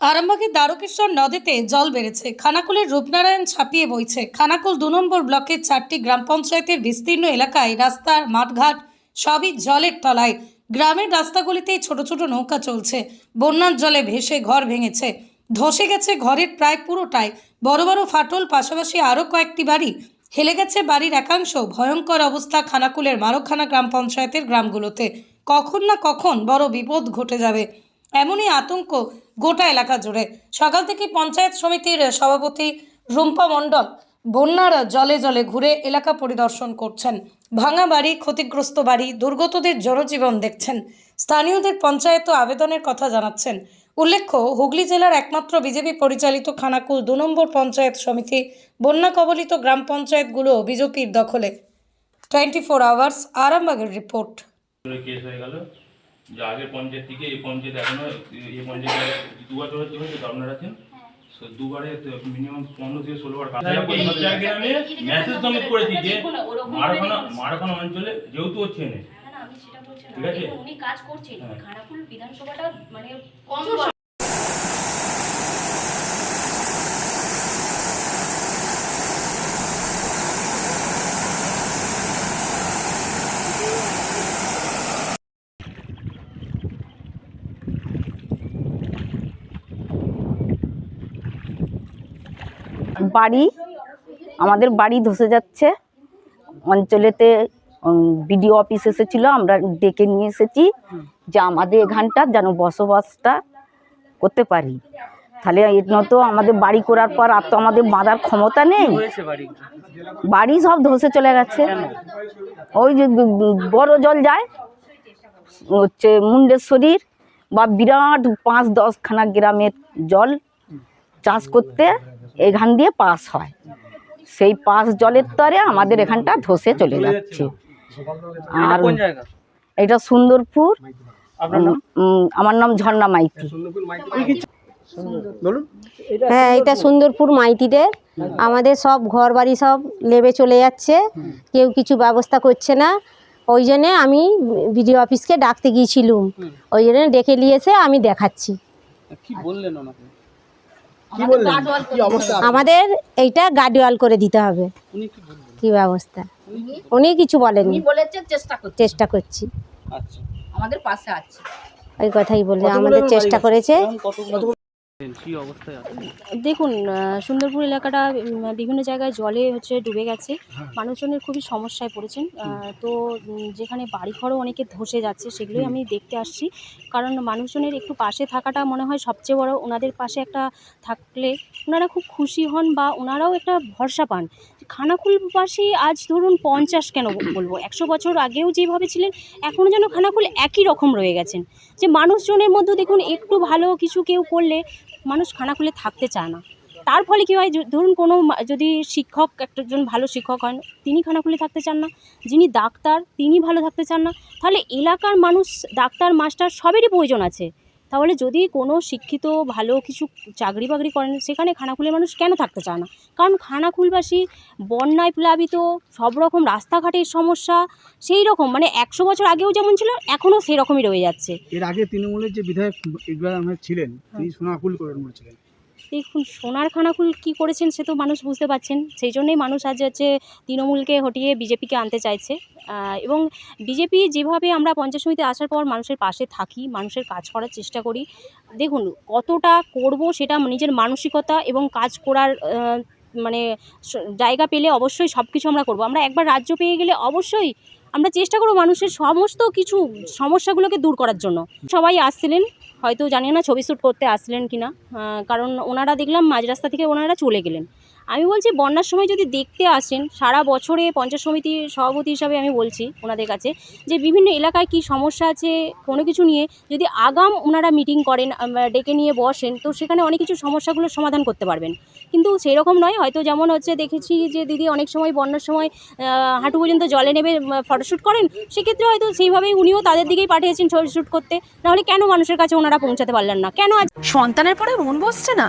আরামবাগের দ্বারকেশ্বর নদীতে জল বেড়েছে। খানাকুলের রূপনারায়ণ ছাপিয়ে বইছে। খানাকুল দু নম্বর ব্লকের চারটি গ্রাম পঞ্চায়েতের বিস্তীর্ণ এলাকায় রাস্তার মাঠঘাট সবই জলের তলায়। গ্রামের রাস্তাগুলিতেই ছোট ছোট নৌকা চলছে। বন্যার জলে ভেসে ঘর ভেঙেছে। ধসে গেছে ঘরের প্রায় পুরোটাই। বড় বড় ফাটল, পাশাপাশি আরও কয়েকটি বাড়ি। হেলে গেছে বাড়ির একাংশ। ভয়ঙ্কর অবস্থা খানাকুলের মারখানা গ্রাম পঞ্চায়েতের গ্রামগুলোতে। কখন না কখন বড় বিপদ ঘটে যাবে। এমনই আতঙ্ক গোটা এলাকা জুড়ে। সকাল থেকে পঞ্চায়েত সমিতির সভাপতি রুম্পা মণ্ডল বন্যার জলে জলে ঘুরে এলাকা পরিদর্শন করছেন। ভাঙা বাড়ি, ক্ষতিগ্রস্ত বাড়ি, দুর্গতদের জনজীবন দেখছেন। স্থানীয়দের পঞ্চায়েত আবেদনের কথা জানাচ্ছেন। উল্লেখ্য, হুগলি জেলার একমাত্র বিজেপি পরিচালিত খানাকুল দু নম্বর পঞ্চায়েত সমিতি বন্যা কবলিত গ্রাম পঞ্চায়েতগুলো বিজেপির দখলে। টোয়েন্টি ফোর আওয়ার্স, আরামবাগের রিপোর্ট। যে আগের পঞ্চায়েত থেকে এই পঞ্চায়েত এখনও এই পঞ্চায়েত দু বছর হচ্ছে হয়েছে আপনারা আছেন দুবারে মিনিমাম পনেরো থেকে ষোলো বার মেসেজ সমিট করেছি যে মারাখানা মারাখানা অঞ্চলে যেহেতু হচ্ছে না না, না, আমি সেটা বলছি না। ঠিক আছে? উনি কাজ করছেন হ্যাঁ। খানাকুল বিধানসভাটা মানে কম বাড়ি, আমাদের বাড়ি ধসে যাচ্ছে। অঞ্চলেতে বিডিও অফিস এসেছিল, আমরা ডেকে নিয়ে এসেছি যে আমাদের এখানটা যেন বসবাসটা করতে পারি। তাহলে এর তো আমাদের বাড়ি করার পর আর তো আমাদের বাঁধার ক্ষমতা নেই। বাড়ি সব ধসে চলে গেছে। ওই যে বড় জল যায়, হচ্ছে মুন্ডেশ্বরীর বা বিরাট পাঁচ দশখানা গ্রামের জল চাষ করতে এখান দিয়ে পাস হয়। সেই পাস জলের তরে আমাদের এখানটা ধসে চলে যাচ্ছে। আর এটা সুন্দরপুর। আপনার নাম? উম, আমার নাম ঝর্ণা মাইতি। হ্যাঁ এটা সুন্দরপুর মাইতিদের। আমাদের সব ঘর বাড়ি সব লেবে চলে যাচ্ছে। কেউ কিছু ব্যবস্থা করছে না। ওই জন্যে আমি বিডিও অফিসকে ডাকতে গিয়েছিলুম। ওই জন্য ডেকে নিয়েছে আমি দেখাচ্ছি। আমাদের এইটা গার্ডওয়াল করে দিতে হবে। উনি কি বললেন? কি ব্যবস্থা? উনি কিছু বলেনি বলেছে চেষ্টা করছে। চেষ্টা করছি। আচ্ছা। আমাদের পাশে আছে। ওই কথাই বললে আমাদের চেষ্টা করেছে। দেখুন সুন্দরপুর এলাকাটা বিভিন্ন জায়গায় জলে হচ্ছে ডুবে গেছে। মানুষজনের খুবই সমস্যায় পড়েছেন। তো যেখানে বাড়িঘরও অনেকে ধসে যাচ্ছে সেগুলোই আমি দেখতে আসছি। কারণ মানুষজনের একটু পাশে থাকাটা মনে হয় সবচেয়ে বড়। ওনাদের পাশে একটা থাকলে ওনারা খুব খুশি হন বা ওনারাও একটা ভরসা পান। খানাকুলবাসী আজ ধরুন পঞ্চাশ কেন বলব? একশো বছর আগেও যেভাবে ছিলেন এখনও যেন খানাকুল একই রকম রয়ে গেছেন। যে মানুষজনের মধ্যে দেখুন, একটু ভালো কিছু কেউ করলে মানুষ খানাকুলে থাকতে চায় না। তার ফলে কী হয়, ধরুন কোনো যদি শিক্ষক একজন ভালো শিক্ষক হন, তিনি খানাকুলে থাকতে চান না। যিনি ডাক্তার, তিনি ভালো থাকতে চান না। তাহলে এলাকার মানুষ, ডাক্তার, মাস্টার সবেরই প্রয়োজন আছে। তাহলে যদি কোনো শিক্ষিত ভালো কিছু চাকরি বাকরি করেন সেখানে খানাকুলের মানুষ কেন থাকতে চায় না? কারণ খানাকুলবাসী বন্যায় প্লাবিত সব রকম রাস্তাঘাটের সমস্যা সেই রকম মানে একশো বছর আগেও যেমন ছিল এখনও সেরকমই রয়ে যাচ্ছে। এর আগে তৃণমূলের যে বিধায়ক ইকবাল আহমেদ ছিলেন তিনি সোনাকুল করে ছিলেন দেখুন, সোনার খানাকুল কী করেছেন সে তো মানুষ বুঝতে পারছেন। সেই জন্যই মানুষ আজ হচ্ছে তৃণমূলকে হটিয়ে বিজেপিকে আনতে চাইছে। এবং বিজেপি যেভাবে আমরা পঞ্চায়েত সমিতি আসার পর মানুষের পাশে থাকি, মানুষের কাজ করার চেষ্টা করি, দেখুন কতটা করব সেটা নিজের মানসিকতা এবং কাজ করার মানে জায়গা পেলে অবশ্যই সব কিছু আমরা করব। আমরা একবার রাজ্য পেয়ে গেলে অবশ্যই আমরা চেষ্টা করব মানুষের সমস্ত কিছু সমস্যাগুলোকে দূর করার জন্য। সবাই আসছিলেন হয়তো জানি না, ছবি শ্যুট করতে আসলেন কিনা। কারণ ওনারা দেখলাম মাঝ রাস্তা থেকে ওনারা চলে গেলেন। আমি বলছি বন্যার সময় যদি দেখতে আসেন, সারা বছরে পঞ্চায়েত সমিতির সভাপতি হিসাবে আমি বলছি ওনাদের কাছে যে বিভিন্ন এলাকায় কি সমস্যা আছে, কোনো কিছু নিয়ে যদি আগাম ওনারা মিটিং করেন ডেকে নিয়ে বসেন, তো সেখানে অনেক কিছু সমস্যাগুলোর সমাধান করতে পারবেন। কিন্তু সেই রকম নয়, হয়তো যেমন হচ্ছে দেখেছি যে দিদি অনেক সময় বন্যার সময় হাঁটু পর্যন্ত জলে নেবে ফটোশ্যুট করেন, সেক্ষেত্রে হয়তো সেইভাবেই উনিও তাদের দিকেই পাঠিয়েছেন ছবি শ্যুট করতে। নাহলে কেন মানুষের কাছে ওনারা পৌঁছাতে পারলেন না? কেন আজ সন্তানের পরে মন বসছে না?